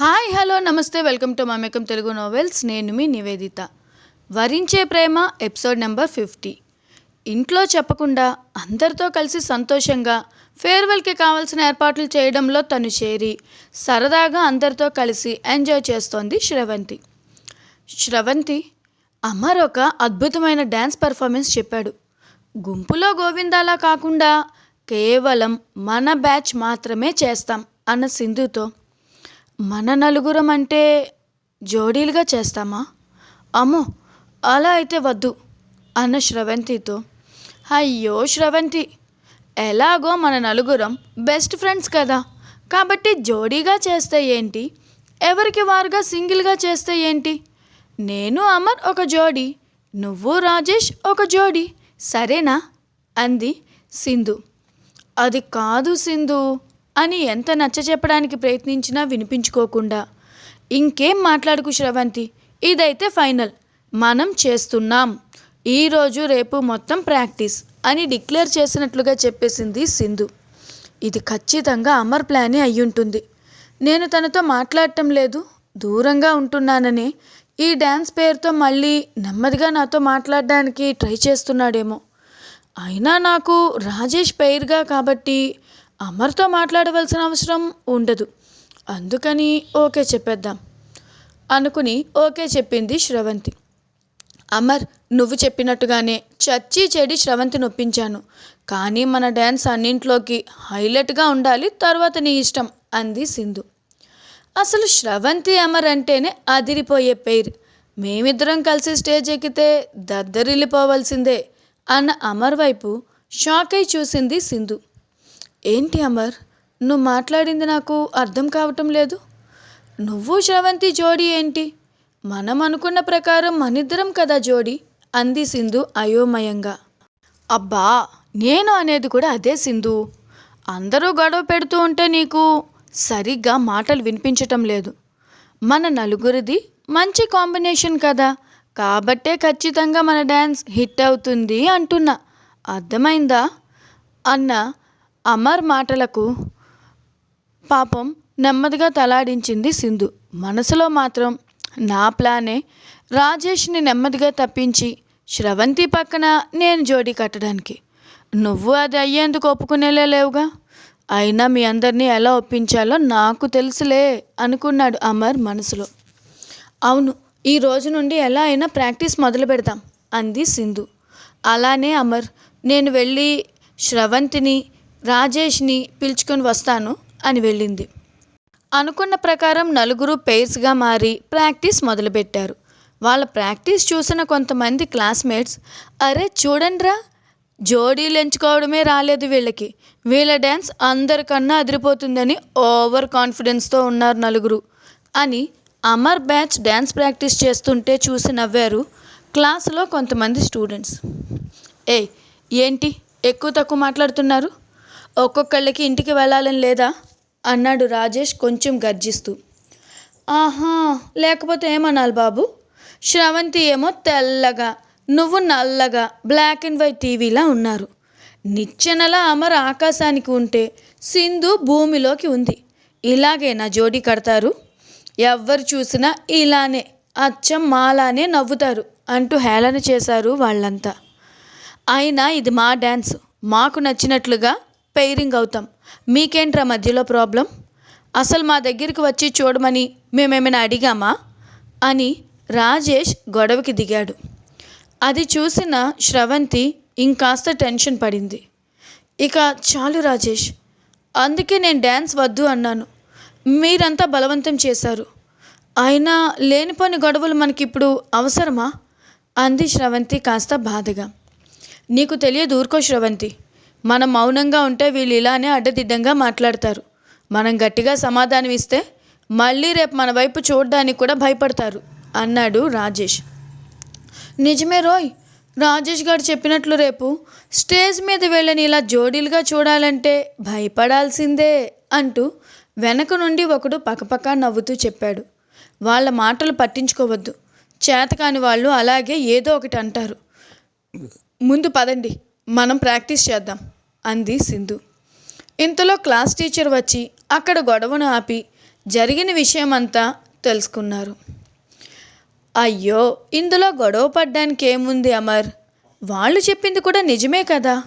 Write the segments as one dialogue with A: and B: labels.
A: Hi hello నమస్తే welcome to Mamekam Telugu novels. నేను మీ Niveditha. Varinche Prema episode number fifty. ఇంట్లో చెప్పకుండా అందరితో కలిసి సంతోషంగా ఫేర్వెల్కి కావాల్సిన ఏర్పాట్లు చేయడంలో తను చేరి సరదాగా అందరితో కలిసి ఎంజాయ్ చేస్తోంది శ్రవంతి. శ్రవంతి అమర్ ఒక అద్భుతమైన డ్యాన్స్ పర్ఫార్మెన్స్ చెప్పాడు. గుంపులో గోవిందాలా కాకుండా కేవలం మన బ్యాచ్ మాత్రమే చేస్తాం అన్న సింధుతో మన నలుగురం అంటే జోడీలుగా చేస్తామా? అమ్మో అలా అయితే వద్దు అన్న శ్రవంతితో. అయ్యో శ్రవంతి ఎలాగో మన నలుగురం బెస్ట్ ఫ్రెండ్స్ కదా. కాబట్టి జోడీగా చేస్తే ఏంటి? ఎవరికి వారుగా సింగిల్గా చేస్తే ఏంటి? నేను అమర్ ఒక జోడీ నువ్వు రాజేష్ ఒక జోడీ సరేనా? అంది సింధు. అది కాదు సింధు. అని ఎంత నచ్చ చెప్పడానికి ప్రయత్నించినా వినిపించుకోకుండా. ఇంకేం మాట్లాడుకు శ్రవంతి? ఇదైతే ఫైనల్. మనం చేస్తున్నాం. ఈరోజు రేపు మొత్తం ప్రాక్టీస్ అని డిక్లేర్ చేసినట్లుగా చెప్పేసింది సింధు. ఇది ఖచ్చితంగా అమర్ ప్లానే అయ్యుంటుంది. నేను తనతో మాట్లాడటం లేదు. దూరంగా ఉంటున్నానని. ఈ డ్యాన్స్ పేరుతో మళ్ళీ నెమ్మదిగా నాతో మాట్లాడడానికి ట్రై చేస్తున్నాడేమో. అయినా నాకు రాజేష్ పేరుగా కాబట్టి అమర్తో మాట్లాడవలసిన అవసరం ఉండదు. అందుకని ఓకే చెప్పేద్దాం. అనుకుని ఓకే చెప్పింది శ్రవంతి. అమర్ నువ్వు చెప్పినట్టుగానే చచ్చి చెడి శ్రవంతిని ఒప్పించాను. కానీ మన డ్యాన్స్ అన్నింట్లోకి హైలైట్గా ఉండాలి తర్వాత నీ ఇష్టం అంది సింధు. అసలు శ్రవంతి అమర్ అంటేనే అదిరిపోయే పేరు. మేమిద్దరం కలిసి స్టేజ్ ఎక్కితే దద్దరిల్లిపోవాల్సిందే అన్న అమర్ వైపు షాక్ అయి చూసింది సింధు. ఏంటి అమర్? నువ్వు మాట్లాడింది నాకు అర్థం కావటం లేదు. నువ్వు శ్రవంతి జోడీ ఏంటి? మనం అనుకున్న ప్రకారం మనిద్దరం కదా జోడి? అంది సింధు అయోమయంగా. అబ్బా నేను అనేది కూడా అదే సింధు. అందరూ గొడవ పెడుతూ ఉంటే నీకు సరిగ్గా మాటలు వినిపించటం లేదు. మన నలుగురిది మంచి కాంబినేషన్ కదా. కాబట్టే ఖచ్చితంగా మన డ్యాన్స్ హిట్ అవుతుంది అంటున్నా. అర్థమైందా? అన్న అమర్ మాటలకు పాపం నెమ్మదిగా తలాడించింది సింధు. మనసులో మాత్రం నా ప్లానే. రాజేష్ని నెమ్మదిగా తప్పించి శ్రవంతి పక్కన నేను జోడీ కట్టడానికి. నువ్వు అది అయ్యేందుకు ఒప్పుకునేలే లేవుగా? అయినా మీ అందరినీ ఎలా ఒప్పించాలో నాకు తెలుసులే అనుకున్నాడు అమర్ మనసులో. అవును ఈ రోజు నుండి ఎలా అయినా ప్రాక్టీస్ మొదలు పెడతాం అంది సింధు. అలానే అమర్ నేను వెళ్ళి శ్రవంతిని రాజేష్ని పిలుచుకొని వస్తాను అని వెళ్ళింది. అనుకున్న ప్రకారం నలుగురు పెయిర్స్గా మారి ప్రాక్టీస్ మొదలుపెట్టారు. వాళ్ళ ప్రాక్టీస్ చూసిన కొంతమంది క్లాస్మేట్స్ అరే చూడండిరా జోడీలు ఎంచుకోవడమే రాలేదు వీళ్ళకి. వీళ్ళ డ్యాన్స్ అందరికన్నా అదిరిపోతుందని ఓవర్ కాన్ఫిడెన్స్తో ఉన్నారు నలుగురు అని అమర్ బ్యాచ్ డ్యాన్స్ ప్రాక్టీస్ చేస్తుంటే చూసి నవ్వారు క్లాసులో కొంతమంది స్టూడెంట్స్ ఏయ్ ఏంటి? ఎక్కువ తక్కువ మాట్లాడుతున్నారు? ఒక్కొక్కళ్ళకి ఇంటికి వెళ్ళాలని లేదా? అన్నాడు రాజేష్ కొంచెం గర్జిస్తూ. ఆహా లేకపోతే ఏమనాలి బాబు? శ్రవంతి ఏమో తెల్లగా నువ్వు నల్లగా బ్లాక్ అండ్ వైట్ టీవీలా ఉన్నారు. నిచ్చెనలా అమర్ ఆకాశానికి ఉంటే సింధు భూమిలోకి ఉంది. ఇలాగే నా జోడీ కడతారు? ఎవరు చూసినా ఇలానే అచ్చం మాలానే నవ్వుతారు అంటూ హేళన చేశారు వాళ్ళంతా. అయినా ఇది మా డ్యాన్స్ మాకు నచ్చినట్లుగా పెయిరింగ్ అవుతాం. మీకేంట్రా మధ్యలో ప్రాబ్లం అసలు మా దగ్గరికి వచ్చి చూడమని మేమేమైనా అడిగామా? అని రాజేష్ గొడవకి దిగాడు. అది చూసిన శ్రవంతి ఇంకాస్త టెన్షన్ పడింది. ఇక చాలు రాజేష్ అందుకే నేను డ్యాన్స్ వద్దు అన్నాను. మీరంతా బలవంతం చేశారు. అయినా లేనిపోని గొడవలు మనకిప్పుడు అవసరమా? అంది శ్రవంతి కాస్త బాధగా. నీకు తెలియదు ఊరుకో శ్రవంతి. మనం మౌనంగా ఉంటే వీళ్ళు ఇలానే అడ్డదిడ్డంగా మాట్లాడతారు. మనం గట్టిగా సమాధానం ఇస్తే మళ్ళీ రేపు మన వైపు చూడడానికి కూడా భయపడతారు అన్నాడు రాజేష్. నిజమే రోయ్. రాజేష్ గారు చెప్పినట్లు రేపు స్టేజ్ మీద వెళ్ళని ఇలా జోడీలుగా చూడాలంటే భయపడాల్సిందే అంటూ వెనక నుండి ఒకడు పక్కపక్క నవ్వుతూ చెప్పాడు. వాళ్ళ మాటలు పట్టించుకోవద్దు. చేతకాని వాళ్ళు అలాగే ఏదో ఒకటి అంటారు. ముందు పదండి. మనం ప్రాక్టీస్ చేద్దాం అంది సింధు. ఇంతలో క్లాస్ టీచర్ వచ్చి అక్కడ గొడవను ఆపి జరిగిన విషయమంతా తెలుసుకున్నారు. అయ్యో ఇందులో గొడవ పడ్డానికి ఏముంది అమర్? వాళ్ళు చెప్పింది కూడా నిజమే కదా?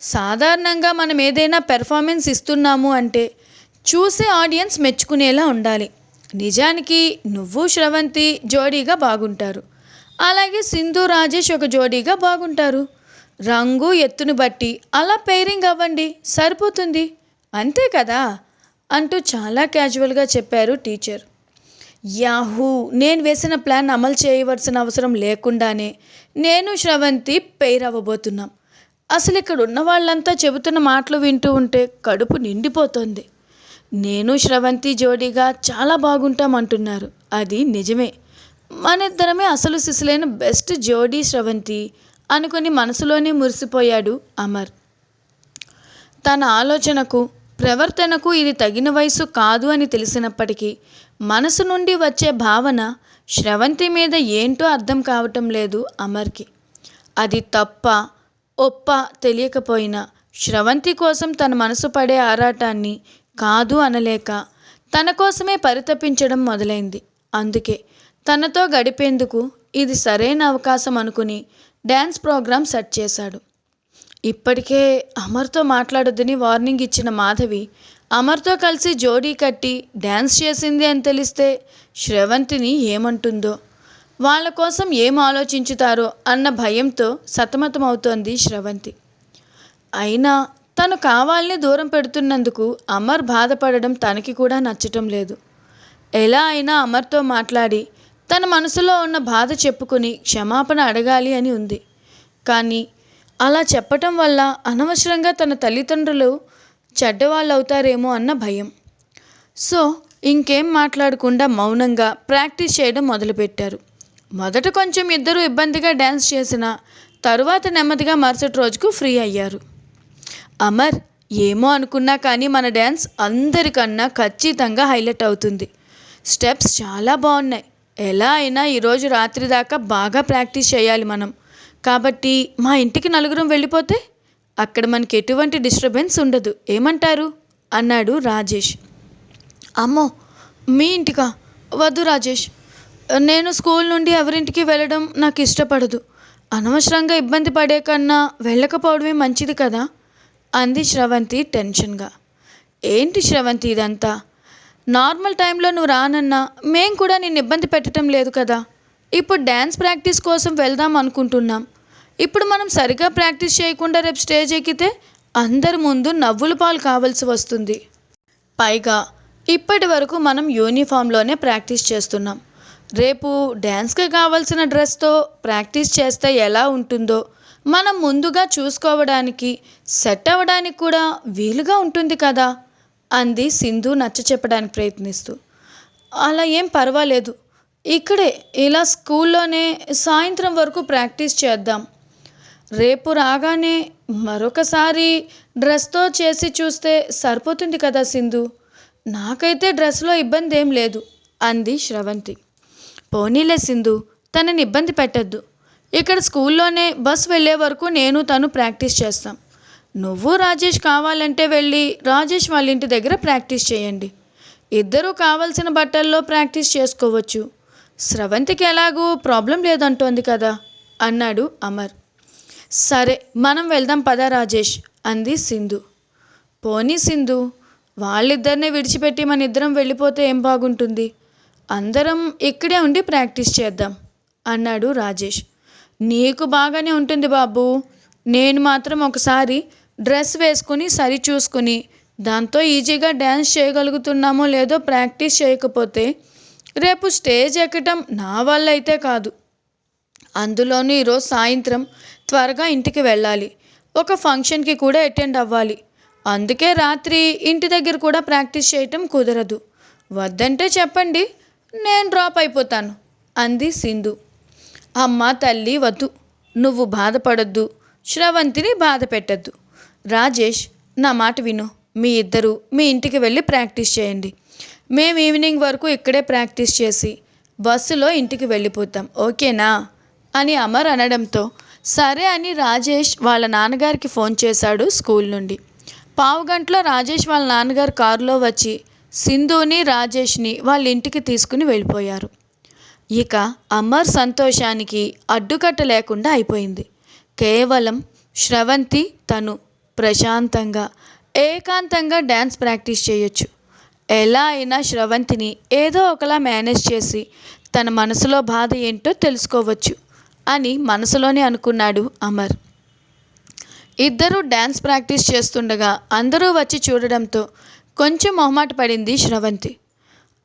A: సాధారణంగా మనం ఏదైనా పెర్ఫార్మెన్స్ ఇస్తున్నాము అంటే చూసే ఆడియన్స్ మెచ్చుకునేలా ఉండాలి. నిజానికి నువ్వు శ్రవంతి జోడీగా బాగుంటారు. అలాగే సింధు రాజేష్ ఒక జోడీగా బాగుంటారు. రంగు ఎత్తును బట్టి అలా పెయిరింగ్ అవ్వండి సరిపోతుంది. అంతే కదా? అంటూ చాలా క్యాజువల్గా చెప్పారు టీచర్ యాహూ నేను వేసిన ప్లాన్ అమలు చేయవలసిన అవసరం లేకుండానే నేను శ్రవంతి పెయిర్ అవ్వబోతున్నాం. అసలు ఇక్కడ ఉన్న వాళ్ళంతా చెబుతున్న మాటలు వింటూ ఉంటే కడుపు నిండిపోతుంది. నేను శ్రవంతి జోడీగా చాలా బాగుంటాం అంటున్నారు. అది నిజమే. మన ఇద్దరమే అసలు సిసలైన బెస్ట్ జోడీ శ్రవంతి. అనుకుని మనసులోనే మురిసిపోయాడు అమర్. తన ఆలోచనకు ప్రవర్తనకు ఇది తగిన వయసు కాదు అని తెలిసినప్పటికీ మనసు నుండి వచ్చే భావన శ్రవంతి మీద ఏంటో అర్థం కావటం లేదు అమర్కి. అది తప్ప ఒప్ప తెలియకపోయినా శ్రవంతి కోసం తన మనసు పడే ఆరాటాన్ని కాదు అనలేక తన కోసమే పరితపించడం మొదలైంది. అందుకే తనతో గడిపేందుకు ఇది సరైన అవకాశం అనుకుని డ్యాన్స్ ప్రోగ్రాం సెట్ చేశాడు. ఇప్పటికే అమర్తో మాట్లాడొద్దని వార్నింగ్ ఇచ్చిన మాధవి అమర్తో కలిసి జోడీ కట్టి డ్యాన్స్ చేసింది అని తెలిస్తే శ్రవంతిని ఏమంటుందో వాళ్ళ కోసం ఏం ఆలోచించుతారో అన్న భయంతో సతమతమవుతోంది శ్రవంతి. అయినా తను కావాలని దూరం పెడుతున్నందుకు అమర్ బాధపడడం తనకి కూడా నచ్చటం లేదు. ఎలా అయినా అమర్తో మాట్లాడి తన మనసులో ఉన్న బాధ చెప్పుకొని క్షమాపణ అడగాలి అని ఉంది. కానీ అలా చెప్పటం వల్ల అనవసరంగా తన తల్లిదండ్రులు చెడ్డవాళ్ళు అవుతారేమో అన్న భయం. సో ఇంకేం మాట్లాడకుండా మౌనంగా ప్రాక్టీస్ చేయడం మొదలుపెట్టారు. మొదట కొంచెం ఇద్దరు ఇబ్బందిగా డ్యాన్స్ చేసిన తరువాత నెమ్మదిగా మరుసటి రోజుకు ఫ్రీ అయ్యారు. అమర్ ఏమో అనుకున్నా కానీ మన డ్యాన్స్ అందరికన్నా ఖచ్చితంగా హైలైట్ అవుతుంది. స్టెప్స్ చాలా బాగున్నాయి. ఎలా అయినా ఈరోజు రాత్రి దాకా బాగా ప్రాక్టీస్ చేయాలి మనం. కాబట్టి మా ఇంటికి నలుగురం వెళ్ళిపోతే అక్కడ మనకి ఎటువంటి డిస్టర్బెన్స్ ఉండదు. ఏమంటారు? అన్నాడు రాజేష్. అమ్మో మీ ఇంటికా? వద్దు రాజేష్. నేను స్కూల్ నుండి ఎవరింటికి వెళ్ళడం నాకు ఇష్టపడదు. అనవసరంగా ఇబ్బంది పడే కన్నా వెళ్ళకపోవడమే మంచిది కదా? అంది శ్రవంతి టెన్షన్గా. ఏంటి శ్రవంతి ఇదంతా? నార్మల్ టైంలో నువ్వు రానన్నా మేం కూడా నిన్ను ఇబ్బంది పెట్టడం లేదు కదా. ఇప్పుడు డ్యాన్స్ ప్రాక్టీస్ కోసం వెళ్దాం అనుకుంటున్నాం. ఇప్పుడు మనం సరిగా ప్రాక్టీస్ చేయకుండా రేపు స్టేజ్ ఎక్కితే అందరి ముందు నవ్వుల పాలు కావాల్సి వస్తుంది. పైగా ఇప్పటి వరకు మనం యూనిఫామ్లోనే ప్రాక్టీస్ చేస్తున్నాం. రేపు డ్యాన్స్కి కావాల్సిన డ్రెస్తో ప్రాక్టీస్ చేస్తే ఎలా ఉంటుందో మనం ముందుగా చూసుకోవడానికి సెట్ అవ్వడానికి కూడా వీలుగా ఉంటుంది కదా. అంది సింధు నచ్చ చెప్పడానికి ప్రయత్నిస్తూ. అలా ఏం పర్వాలేదు. ఇక్కడే ఇలా స్కూల్లోనే సాయంత్రం వరకు ప్రాక్టీస్ చేద్దాం. రేపు రాగానే మరొకసారి డ్రెస్తో చేసి చూస్తే సరిపోతుంది కదా సింధు. నాకైతే డ్రెస్లో ఇబ్బంది ఏం లేదు అంది శ్రవంతి. పోనీలే సింధు తనని ఇబ్బంది పెట్టద్దు. ఇక్కడ స్కూల్లోనే బస్ వెళ్ళే వరకు నేను తను ప్రాక్టీస్ చేస్తాం. నువ్వు రాజేష్ కావాలంటే వెళ్ళి రాజేష్ వాళ్ళ ఇంటి దగ్గర ప్రాక్టీస్ చేయండి. ఇద్దరూ కావలసిన బట్టల్లో ప్రాక్టీస్ చేసుకోవచ్చు. స్రవంతికి ఎలాగూ ప్రాబ్లం లేదంటోంది కదా అన్నాడు అమర్. సరే మనం వెళ్దాం పదా రాజేష్ అంది సింధు. పోనీ సింధు వాళ్ళిద్దరినే విడిచిపెట్టి మన ఇద్దరం వెళ్ళిపోతే ఏం బాగుంటుంది? అందరం ఇక్కడే ఉండి ప్రాక్టీస్ చేద్దాం అన్నాడు రాజేష్. నీకు బాగానే ఉంటుంది బాబు నేను మాత్రం ఒకసారి డ్రెస్ వేసుకుని సరి చూసుకుని దాంతో ఈజీగా డ్యాన్స్ చేయగలుగుతున్నామో లేదో ప్రాక్టీస్ చేయకపోతే రేపు స్టేజ్ ఎక్కటం నా వల్ల అయితే కాదు. అందులోనూ ఈరోజు సాయంత్రం త్వరగా ఇంటికి వెళ్ళాలి. ఒక ఫంక్షన్కి కూడా అటెండ్ అవ్వాలి. అందుకే రాత్రి ఇంటి దగ్గర కూడా ప్రాక్టీస్ చేయటం కుదరదు. వద్దంటే చెప్పండి నేను డ్రాప్ అయిపోతాను అంది సింధు. అమ్మ తల్లి వద్దు నువ్వు బాధపడొద్దు శ్రవంతిని బాధ పెట్టద్దు రాజేష్ నా మాట విను. మీ ఇద్దరు మీ ఇంటికి వెళ్ళి ప్రాక్టీస్ చేయండి. మేము ఈవినింగ్ వరకు ఇక్కడే ప్రాక్టీస్ చేసి బస్సులో ఇంటికి వెళ్ళిపోతాం. ఓకేనా? అని అమర్ అనడంతో సరే అని రాజేష్ వాళ్ళ నాన్నగారికి ఫోన్ చేశాడు స్కూల్ నుండి. పావు గంటలో రాజేష్ వాళ్ళ నాన్నగారు కారులో వచ్చి సింధుని రాజేష్ని వాళ్ళ ఇంటికి తీసుకుని వెళ్ళిపోయారు. ఇక అమర్ సంతోషానికి అడ్డుకట్ట లేకుండా అయిపోయింది. కేవలం శ్రవంతి తను ప్రశాంతంగా ఏకాంతంగా డ్యాన్స్ ప్రాక్టీస్ చేయొచ్చు. ఎలా అయినా శ్రవంతిని ఏదో ఒకలా మేనేజ్ చేసి తన మనసులో బాధ ఏంటో తెలుసుకోవచ్చు అని మనసులోనే అనుకున్నాడు అమర్. ఇద్దరూ డ్యాన్స్ ప్రాక్టీస్ చేస్తుండగా అందరూ వచ్చి చూడడంతో కొంచెం మొహమాట పడింది శ్రవంతి.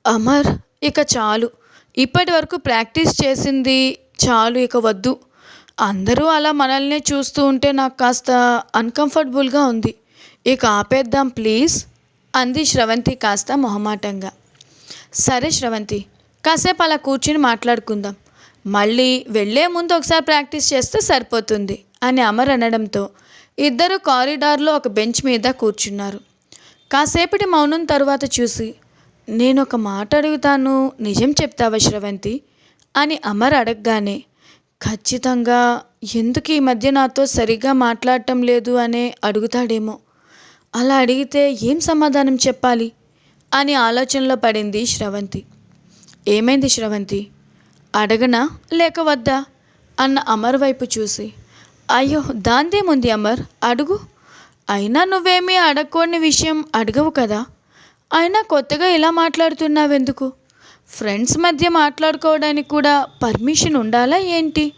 A: అమర్ ఇక చాలు. ఇప్పటి వరకు ప్రాక్టీస్ చేసింది చాలు ఇక వద్దు. అందరూ అలా మనల్ని చూస్తూ ఉంటే నాకు కాస్త అన్కంఫర్టబుల్గా ఉంది. ఇక ఆపేద్దాం ప్లీజ్ అంది శ్రవంతి కాస్త మొహమాటంగా. సరే శ్రవంతి కాసేపు అలా కూర్చుని మాట్లాడుకుందాం. మళ్ళీ వెళ్ళే ముందు ఒకసారి ప్రాక్టీస్ చేస్తే సరిపోతుంది అని అమర్ అనడంతో ఇద్దరు కారిడార్లో ఒక బెంచ్ మీద కూర్చున్నారు. కాసేపటి మౌనం తరువాత చూసి నేను ఒక మాట అడుగుతాను నిజం చెప్తావా శ్రవంతి? అని అమర్ అడగగానే ఖచ్చితంగా ఎందుకు ఈ మధ్య నాతో సరిగ్గా మాట్లాడటం లేదు అనే అడుగుతాడేమో. అలా అడిగితే ఏం సమాధానం చెప్పాలి అని ఆలోచనలో పడింది శ్రవంతి. ఏమైంది శ్రవంతి? అడగనా లేక వద్దా? అన్న అమర్ వైపు చూసి. అయ్యో దాందేముంది అమర్? అడుగు. అయినా నువ్వేమీ అడగకూడని విషయం అడగవు కదా. అయినా కొత్తగా ఇలా మాట్లాడుతున్నావెందుకు? ఫ్రెండ్స్ మధ్య మాట్లాడుకోవడానికి కూడా పర్మిషన్ ఉండాలా ఏంటి?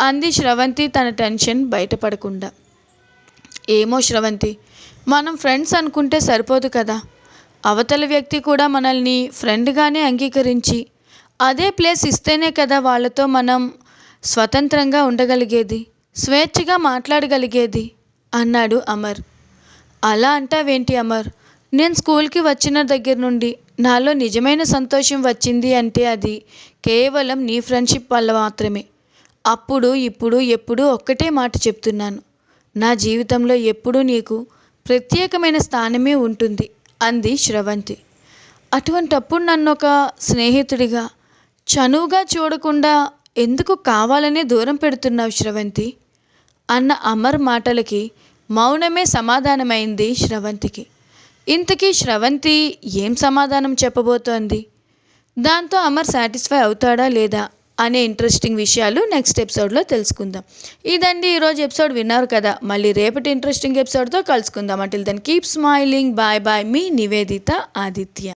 A: అంది శ్రవంతి తన టెన్షన్ బయటపడకుండా. ఏమో శ్రవంతి మనం ఫ్రెండ్స్ అనుకుంటే సరిపోదు కదా? అవతల వ్యక్తి కూడా మనల్ని ఫ్రెండ్గానే అంగీకరించి అదే ప్లేస్ ఇస్తేనే కదా వాళ్ళతో మనం స్వతంత్రంగా ఉండగలిగేది స్వేచ్ఛగా మాట్లాడగలిగేది? అన్నాడు అమర్. అలా అంటావేంటి అమర్? నేను స్కూల్కి వచ్చిన దగ్గర నుండి నాలో నిజమైన సంతోషం వచ్చింది అంటే అది కేవలం నీ ఫ్రెండ్షిప్ వల్ల మాత్రమే. అప్పుడు ఇప్పుడు ఎప్పుడూ ఒక్కటే మాట చెప్తున్నాను. నా జీవితంలో ఎప్పుడూ నీకు ప్రత్యేకమైన స్థానమే ఉంటుంది అంది శ్రవంతి. అటువంటప్పుడు నన్ను ఒక స్నేహితుడిగా చనువుగా చూడకుండా ఎందుకు కావాలనే దూరం పెడుతున్నావు శ్రవంతి? అన్న అమర్ మాటలకి మౌనమే సమాధానమైంది శ్రవంతికి. ఇంతకీ శ్రవంతి ఏం సమాధానం చెప్పబోతోంది? దాంతో అమర్ సాటిస్ఫై అవుతాడా లేదా అనే ఇంట్రెస్టింగ్ విషయాలు నెక్స్ట్ ఎపిసోడ్లో తెలుసుకుందాం. ఇదండి ఈరోజు ఎపిసోడ్ విన్నారు కదా మళ్ళీ రేపటి ఇంట్రెస్టింగ్ ఎపిసోడ్తో కలుసుకుందాం. Until then keep smiling bye bye మీ నివేదిత ఆదిత్య.